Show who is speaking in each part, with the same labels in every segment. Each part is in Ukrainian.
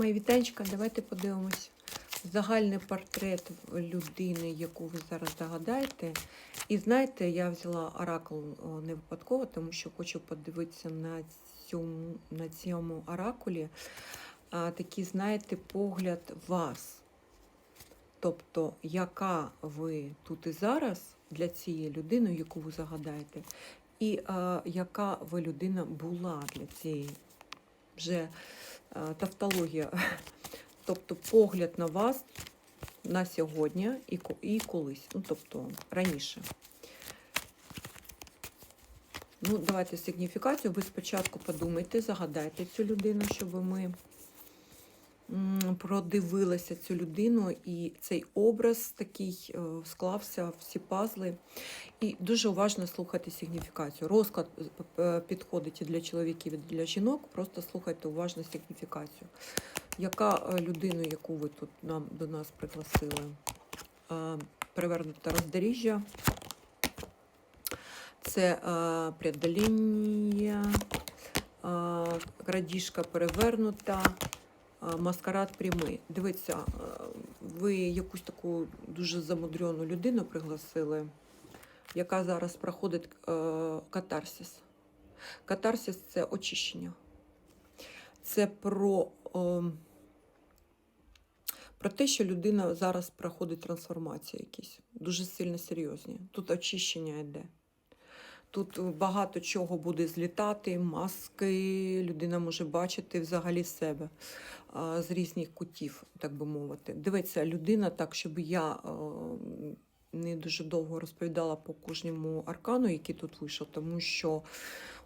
Speaker 1: Мої вітанчика, давайте подивимось загальний портрет людини, яку ви зараз догадаєте. І знаєте, я взяла оракул не випадково, тому що хочу подивитися на цьому, на цьому оракулі а, такий, знаєте, погляд вас. Тобто, яка ви тут і зараз для цієї людини, яку ви загадаєте, і а, яка ви людина була для цієї вже тавтологія. Тобто погляд на вас на сьогодні і, і колись, ну тобто раніше. Ну, давайте сигніфікацію. Ви спочатку подумайте, загадайте цю людину, щоб ми м, продивилися цю людину, і цей образ такий е, склався, всі пазли. І дуже уважно слухайте сигніфікацію. Розклад е, підходить і для чоловіків, і для жінок. Просто слухайте уважно сигніфікацію. Яка е, людина, яку ви тут нам до нас пригласили? Перевернуте роздоріжжя. Це е, преодоління, е, крадіжка перевернута, маскарад прямий. Дивіться, е, ви якусь таку дуже замудрену людину пригласили, яка зараз проходить е, катарсис. Катарсис це очищення. Це про, е, про те, що людина зараз проходить трансформації якісь, дуже сильно серйозні. Тут очищення йде. Тут багато чого буде злітати, маски, людина може бачити взагалі себе з різних кутів, так би мовити. Дивиться, людина так, щоб я не дуже довго розповідала по кожному аркану, який тут вийшов, тому що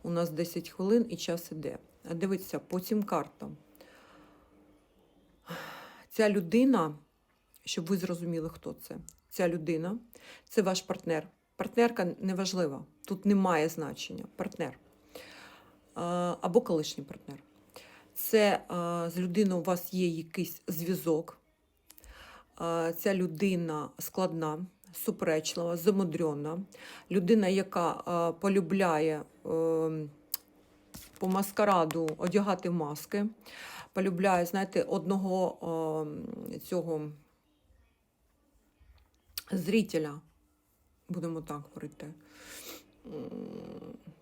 Speaker 1: у нас 10 хвилин і час іде. А Дивіться, по цим картам. Ця людина, щоб ви зрозуміли, хто це. Ця людина це ваш партнер. Партнерка неважлива. Тут немає значення. Партнер. Або колишній партнер. Це з людиною у вас є якийсь зв'язок. Ця людина складна, суперечлива, замудрена. Людина, яка полюбляє е, по маскараду одягати маски, полюбляє, знаєте, одного е, цього зрителя, будемо так говорити,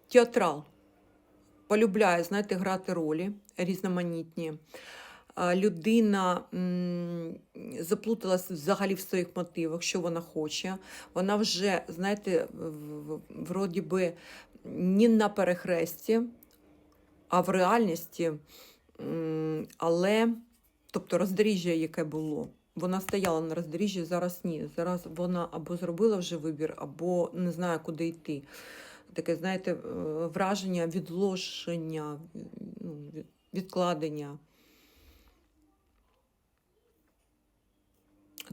Speaker 1: театрал. Полюбляє, знаєте, грати ролі різноманітні. Людина м, заплуталась взагалі в своїх мотивах, що вона хоче. Вона вже, знаєте, вроді би не на перехресті, а в реальності, але, тобто роздоріжжя, яке було, вона стояла на роздоріжжі, зараз ні. Зараз вона або зробила вже вибір, або не знає, куди йти. Таке, знаєте, е, враження відложення, ну, відкладення.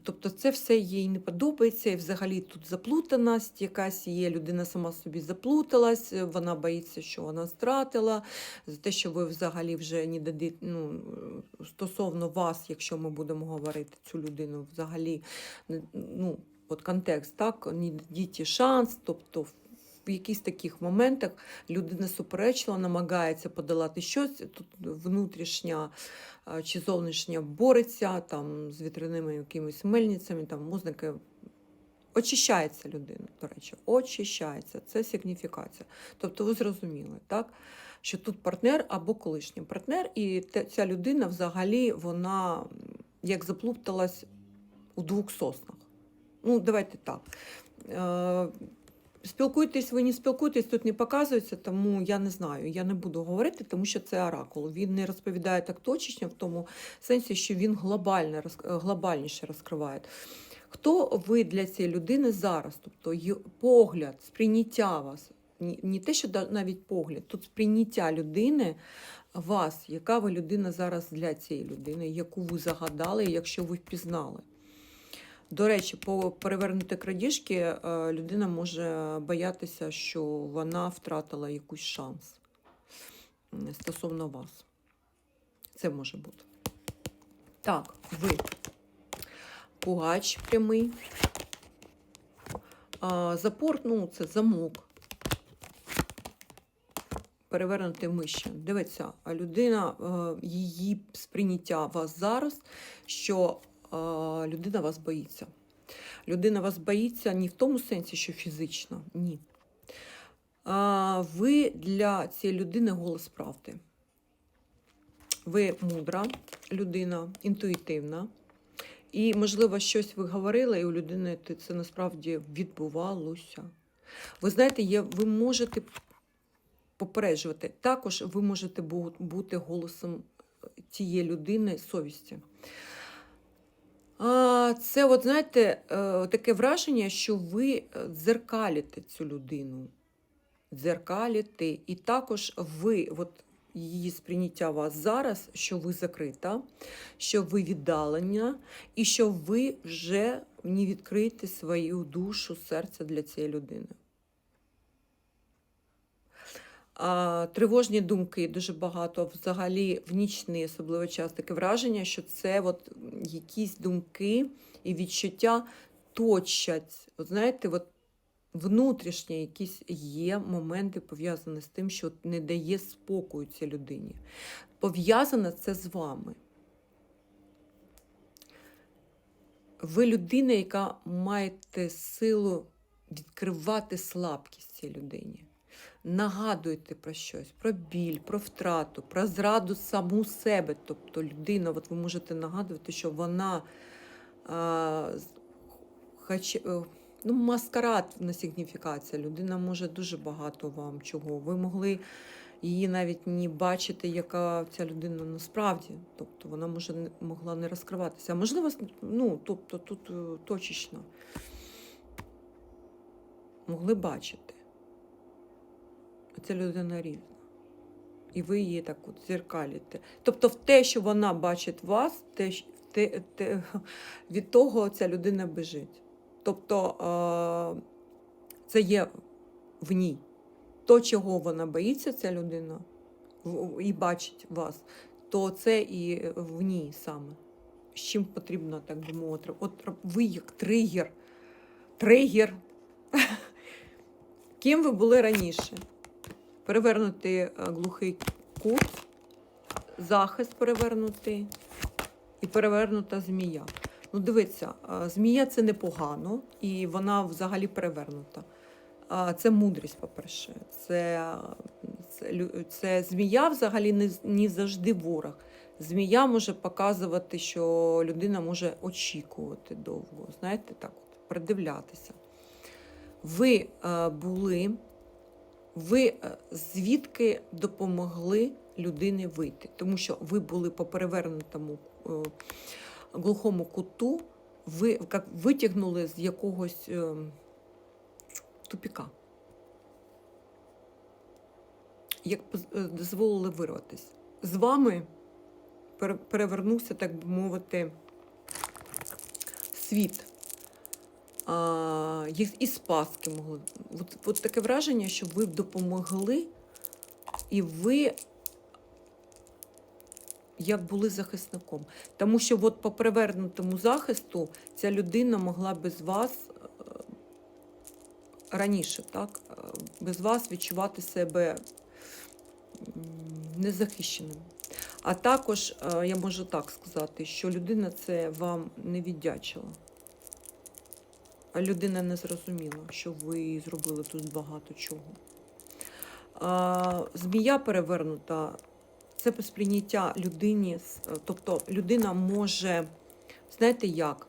Speaker 1: Тобто це все їй не подобається, і взагалі тут заплутаність якась є, людина сама собі заплуталась, вона боїться, що вона стратила, за те, що ви взагалі вже не дадите, ну, стосовно вас, якщо ми будемо говорити цю людину, взагалі, ну, от контекст, так, не дадіть шанс, тобто в якихось таких моментах людина суперечлива, намагається подолати щось, тут внутрішня чи зовнішня бореться там, з вітряними якимись мельницями, там, музники. Очищається людина, до речі, очищається. Це сигніфікація. Тобто ви зрозуміли, так? що тут партнер або колишній партнер, і ця людина взагалі вона як заплуталась у двох соснах. Ну, давайте так. Е, Спілкуйтесь, ви не спілкуєтесь, тут не показується, тому я не знаю. Я не буду говорити, тому що це оракул. Він не розповідає так точечно в тому сенсі, що він глобально, роз- глобальніше розкриває. Хто ви для цієї людини зараз? Тобто погляд, сприйняття вас, не те, що навіть погляд, тут сприйняття людини, вас, яка ви людина зараз для цієї людини, яку ви загадали, якщо ви впізнали. До речі, по перевернути крадіжки е, людина може боятися, що вона втратила якийсь шанс стосовно вас. Це може бути. Так, ви. Пугач прямий. А, запор, ну, це замок. перевернути миші. Дивіться, людина, е, її сприйняття вас зараз, що людина вас боїться. Людина вас боїться не в тому сенсі, що фізично, ні. Ви для цієї людини голос правди. Ви мудра людина, інтуїтивна. І, можливо, щось ви говорили, і у людини це насправді відбувалося. Ви знаєте, є, ви можете попереджувати. Також ви можете бути голосом тієї людини совісті. А, Це, от, знаєте, е, таке враження, що ви дзеркаліте цю людину. Дзеркаліте. і також ви, от її сприйняття вас зараз, що ви закрита, що ви віддалення, і що ви вже не відкриєте свою душу, серце для цієї людини. Тривожні думки дуже багато. Взагалі в нічний особливо час таке враження, що це от якісь думки і відчуття точать. От знаєте, от внутрішні якісь є моменти пов'язані з тим, що не дає спокою цій людині. Пов'язане це з вами. Ви людина, яка маєте силу відкривати слабкість цій людині. Нагадуйте про щось, про біль, про втрату, про зраду саму себе. Тобто людина, от ви можете нагадувати, що вона а, хоч, е, ну, маскарад на сигніфікація. Людина може дуже багато вам чого. Ви могли її навіть не бачити, яка ця людина насправді. Тобто вона може не могла не розкриватися. Можливо, ну, тобто тут е, точечно могли бачити. Ця людина різна. І ви її так от зеркалите. Тобто, в те, що вона бачить вас, те, те, те, від того ця людина біжить. Тобто е, це є в ній. То, чого вона боїться, ця людина, і бачить вас, то це і в ній саме. З чим потрібно, так би мовити. От ви як тригер. Тригер. Ким ви були раніше? Перевернути е, глухий кут, захист перевернути і перевернута змія. Ну, дивіться, е, змія це непогано, і вона взагалі перевернута. Це мудрість, по-перше. Це, це, це змія взагалі не, не завжди ворог. Змія може показувати, що людина може очікувати довго. Знаєте, так от, придивлятися. Ви е, були, ви е, звідки допомогли людині вийти? Тому що ви були по перевернутому е, глухому куту, ви як витягнули з якогось е, тупіка. Як дозволили вирватися. З вами перевернувся, так би мовити, світ. Їх і спаски могли. От, от таке враження, що ви допомогли, і ви як були захисником. Тому що от по перевернутому захисту ця людина могла без вас е, раніше, так? е, без вас відчувати себе незахищеним. А також е, я можу так сказати, що людина це вам не віддячила. Людина не зрозуміла, що ви зробили тут багато чого. Змія перевернута це сприйняття людині, тобто людина може, знаєте як?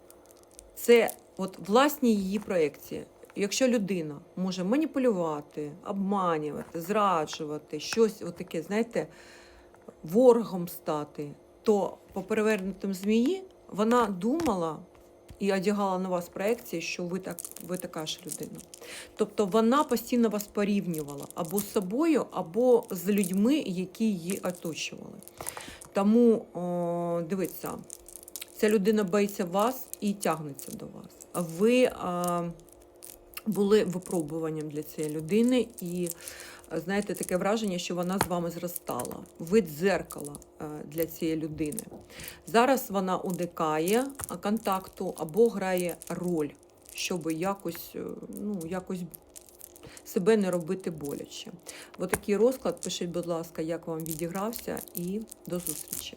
Speaker 1: Це от власні її проекції. Якщо людина може маніпулювати, обманювати, зраджувати, щось отаке, знаєте, ворогом стати, то по перевернутим змії вона думала і одягала на вас проекції, що ви так ви така ж людина. Тобто вона постійно вас порівнювала або з собою, або з людьми, які її оточували. Тому о, дивіться, ця людина боїться вас і тягнеться до вас. Ви а, були випробуванням для цієї людини, і знаєте, таке враження, що вона з вами зростала. Ви дзеркало е, для цієї людини. Зараз вона уникає контакту або грає роль, щоб якось, е, ну, якось себе не робити боляче. Отакий розклад. Пишіть, будь ласка, як вам відігрався, і до зустрічі.